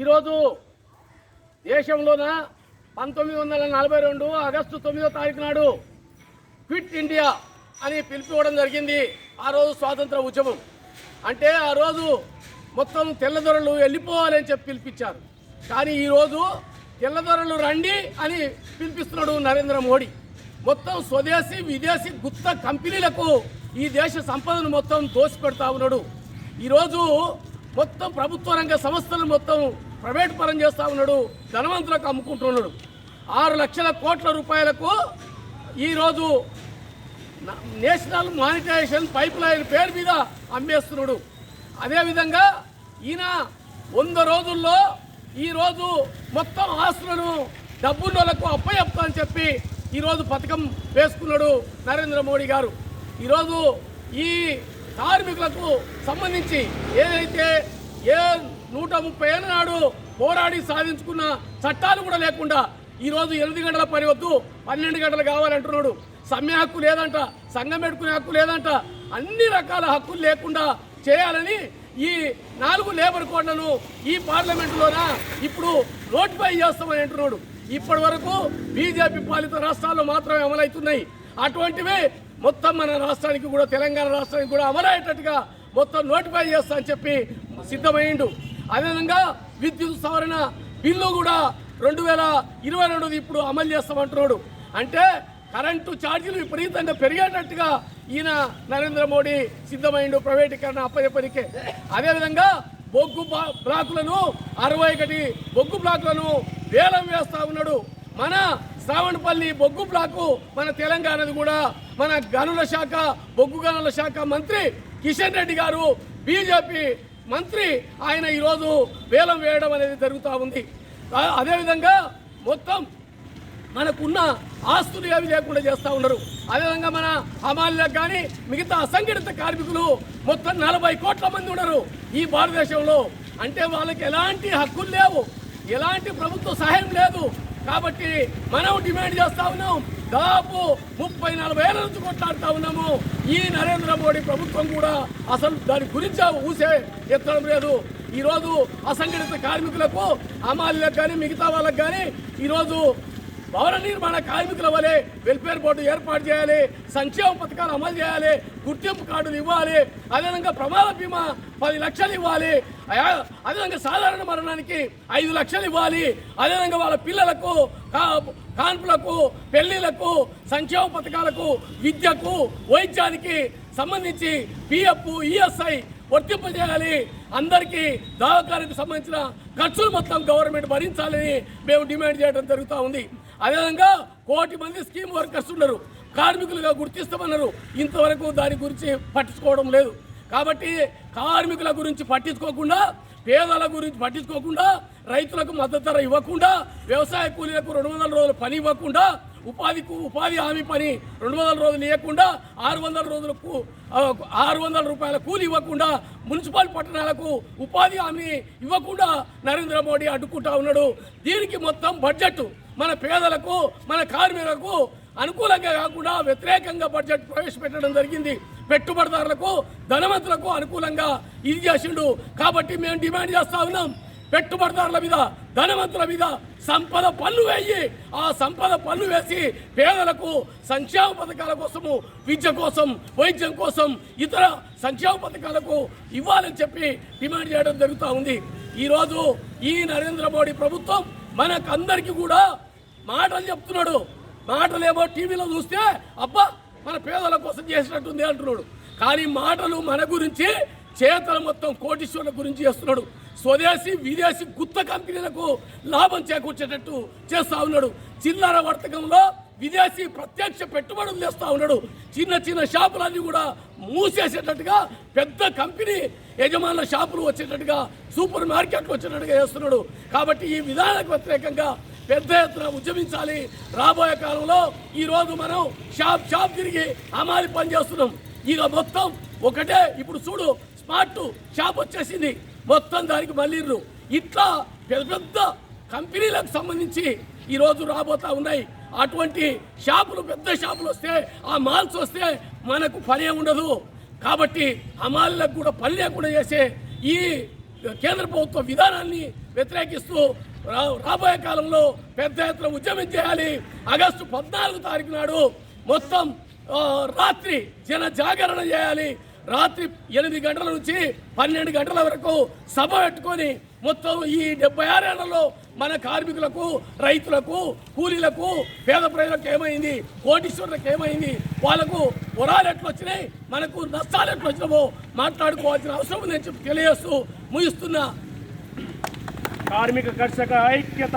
ఈరోజు దేశంలోన పంతొమ్మిది వందల నలభై రెండు ఆగస్టు తొమ్మిదో తారీఖు నాడు క్విట్ ఇండియా అని పిలిపివ్వడం జరిగింది. ఆ రోజు స్వాతంత్ర ఉద్యమం. అంటే ఆ రోజు మొత్తం తెల్లదొరలు వెళ్ళిపోవాలని చెప్పి పిలిపించారు. కానీ ఈరోజు తెల్లదొరలు రండి అని పిలిపిస్తున్నాడు నరేంద్ర మోడీ. మొత్తం స్వదేశీ విదేశీ గుత్త కంపెనీలకు ఈ దేశ సంపదను మొత్తం దోసిపెడతా ఉన్నాడు. ఈరోజు మొత్తం ప్రభుత్వ రంగ సంస్థలు మొత్తం ప్రైవేట్ పరం చేస్తూ ఉన్నాడు ధనవంతులకు అమ్ముకుంటున్నాడు. ఆరు లక్షల కోట్ల రూపాయలకు ఈరోజు నేషనల్ మానిటైజేషన్ పైప్ లైన్ పేరు మీద అమ్మేస్తున్నాడు. అదేవిధంగా ఈయన వంద రోజుల్లో ఈరోజు మొత్తం ఆస్తులను డబ్బున్నోళ్ళకు అప్పచెప్తా అని చెప్పి ఈరోజు పథకం వేసుకున్నాడు నరేంద్ర మోడీ గారు. ఈరోజు ఈ కార్మికులకు సంబంధించి ఏదైతే ఏ నూట ముప్పై ఏళ్ళ నాడు పోరాడి సాధించుకున్న చట్టాలు కూడా లేకుండా ఈరోజు ఎనిమిది గంటల పని వద్దు పన్నెండు గంటలు కావాలంటున్నాడు. సమ్మె హక్కు లేదంట సంఘం పెట్టుకునే హక్కు లేదంట అన్ని రకాల హక్కులు లేకుండా చేయాలని ఈ నాలుగు లేబర్ కోడ్లను ఈ పార్లమెంటులోన ఇప్పుడు నోటిఫై చేస్తామని అంటున్నాడు. ఇప్పటి వరకు బీజేపీ పాలిత రాష్ట్రాల్లో మాత్రమే అమలవుతున్నాయి. అటువంటివి మొత్తం మన రాష్ట్రానికి కూడా తెలంగాణ రాష్ట్రానికి కూడా అమలయ్యేటట్టుగా మొత్తం నోటిఫై చేస్తా అని చెప్పి సిద్ధమైండు. అదేవిధంగా విద్యుత్ సవరణ బిల్లు కూడా రెండు వేల ఇరవై రెండుది ఇప్పుడు అమలు చేస్తామంటున్నాడు. అంటే కరెంటు ఛార్జీలు విపరీతంగా పెరిగేటట్టుగా ఈయన నరేంద్ర మోడీ సిద్ధమైండు ప్రైవేటీకరణ అప్పచెప్పనికే అదేవిధంగా బొగ్గు బ్లాకులను అరవై ఒకటి బొగ్గు బ్లాకులను వేలం వేస్తా ఉన్నాడు. మన శ్రావణపల్లి బొగ్గు బ్లాకు మన తెలంగాణది కూడా మన గనుల శాఖ బొగ్గు గనుల శాఖ మంత్రి కిషన్ రెడ్డి గారు బీజేపీ మంత్రి ఆయన ఈరోజు వేలం వేయడం అనేది జరుగుతూ ఉంది. అదేవిధంగా మొత్తం మనకున్న ఆస్తులు ఏవి లేకుండా చేస్తూ ఉన్నారు. అదేవిధంగా మన హమాలీలకు కానీ మిగతా అసంఘటిత కార్మికులు మొత్తం నలభై కోట్ల మంది ఉన్నారు ఈ భారతదేశంలో. అంటే వాళ్ళకి ఎలాంటి హక్కులు లేవు. ఎలాంటి ప్రభుత్వ సహాయం లేదు. కాబట్టి మనం డిమాండ్ చేస్తా ఉన్నాం. దాదాపు ముప్పై నలభై ఏళ్ళ నుంచి కొట్లాడుతా ఉన్నాము. ఈ నరేంద్ర మోడీ ప్రభుత్వం కూడా అసలు దాని గురించి ఊసే ఎత్తడం లేదు. ఈరోజు అసంఘటిత కార్మికులకు అమాలీలకు కానీ మిగతా వాళ్ళకు కానీ ఈరోజు భవన నిర్మాణ కార్మికుల వలె వెల్ఫేర్ బోర్డు ఏర్పాటు చేయాలి సంక్షేమ పథకాలు అమలు చేయాలి గుర్తింపు కార్డులు ఇవ్వాలి అదేవిధంగా ప్రమాద బీమా పది లక్షలు ఇవ్వాలి అదేవిధంగా సాధారణ మరణానికి ఐదు లక్షలు ఇవ్వాలి అదేవిధంగా వాళ్ళ పిల్లలకు కా- కాన్పులకు పెళ్ళిలకు సంక్షేమ పథకాలకు విద్యకు వైద్యానికి సంబంధించి పిఎఫ్ ఈఎస్ఐ వర్తింపజేయాలి అందరికీ దావకానికి సంబంధించిన ఖర్చులు మొత్తం గవర్నమెంట్ భరించాలని మేము డిమాండ్ చేయడం జరుగుతూ ఉంది. అదేవిధంగా కోటి మంది స్కీమ్ వర్కర్స్ ఉన్నారు. కార్మికులుగా గుర్తిస్తామన్నారు. ఇంతవరకు దాని గురించి పట్టించుకోవడం లేదు. కాబట్టి కార్మికుల గురించి పట్టించుకోకుండా పేదల గురించి పట్టించుకోకుండా రైతులకు మద్దతు ధర ఇవ్వకుండా వ్యవసాయ కూలీలకు రెండు వందల రోజులు పని ఇవ్వకుండా ఉపాధికు ఉపాధి హామీ పని రెండు వందల రోజులు ఇవ్వకుండా ఆరు వందల రోజులకు ఆరు వందల రూపాయల కూలి ఇవ్వకుండా మున్సిపల్ పట్టణాలకు ఉపాధి హామీ ఇవ్వకుండా నరేంద్ర మోడీ అడ్డుకుంటా ఉన్నాడు. దీనికి మొత్తం బడ్జెట్ మన పేదలకు మన కార్మికులకు అనుకూలంగా కాకుండా వ్యతిరేకంగా బడ్జెట్ ప్రవేశపెట్టడం జరిగింది. పెట్టుబడిదారులకు ధనవంతులకు అనుకూలంగా ఇది చేసిండు. కాబట్టి మేము డిమాండ్ చేస్తా ఉన్నాం. పెట్టుబడిదారుల మీద ధనవంతుల మీద సంపద పన్ను వేయి. ఆ సంపద పన్ను వేసి పేదలకు సంక్షేమ పథకాల కోసము విద్య కోసం వైద్యం కోసం ఇతర సంక్షేమ పథకాలకు ఇవ్వాలని చెప్పి డిమాండ్ చేయడం జరుగుతూ ఉంది. ఈరోజు ఈ నరేంద్ర మోడీ ప్రభుత్వం మనకందరికీ కూడా మాటలు చెప్తున్నాడు. మాటలేమో టీవీలో చూస్తే అబ్బా మన పేదల కోసం చేసినట్టుంది అంటున్నాడు. కానీ మాటలు మన గురించి చేతలు మొత్తం కోటీశ్వరుల గురించి చేస్తున్నాడు. స్వదేశీ విదేశీ గుత్త కంపెనీలకు లాభం చేకూర్చేటట్టు చేస్తా ఉన్నాడు. చిల్లర వర్తకంలో విదేశీ ప్రత్యక్ష పెట్టుబడులు చేస్తూ ఉన్నాడు. చిన్న చిన్న షాపులన్నీ కూడా మూసేసేటట్టుగా పెద్ద కంపెనీ యజమానుల షాపులు వచ్చేటట్టుగా సూపర్ మార్కెట్లు వచ్చేటట్టుగా చేస్తున్నాడు. కాబట్టి ఈ విధానానికి వ్యతిరేకంగా పెద్ద ఎత్తున ఉద్యమించాలి. రాబోయే కాలంలో ఈరోజు మనం షాప్ షాప్ తిరిగి అమాలి పని చేస్తున్నాం. ఇక మొత్తం ఒకటే. ఇప్పుడు చూడు స్మార్ట్ షాప్ వచ్చేసింది. మొత్తం దానికి మళ్ళీర్రు. ఇట్లా పెద్ద పెద్ద కంపెనీలకు సంబంధించి ఈరోజు రాబోతా ఉన్నాయి. అటువంటి షాపులు పెద్ద షాపులు వస్తే ఆ మాల్స్ వస్తే మనకు పనే ఉండదు. కాబట్టి ఆ మాల్లకు కూడా పని లేకుండా చేసే ఈ కేంద్ర ప్రభుత్వ విధానాన్ని వ్యతిరేకిస్తూ రా- రాబోయే కాలంలో పెద్ద ఎత్తున ఉద్యమం చేయాలి. ఆగస్టు పద్నాలుగు తారీఖు నాడు మొత్తం రాత్రి జన జాగరణ చేయాలి. రాత్రి ఎనిమిది గంటల నుంచి పన్నెండు గంటల వరకు సభ పెట్టుకొని మొత్తం ఈ డెబ్బై ఆరేళ్ళలో మన కార్మికులకు రైతులకు కూలీలకు పేద ప్రజలకు ఏమైంది? కోటీశ్వరులకు ఏమైంది? వాళ్ళకు వరాలు ఎట్లు వచ్చినాయి మనకు నష్టాలు ఎట్లు వచ్చినామో మాట్లాడుకోవాల్సిన అవసరం ఉందని చెప్పి తెలియజేస్తూ ముగిస్తున్నా. కార్మిక కర్షక ఐక్యత.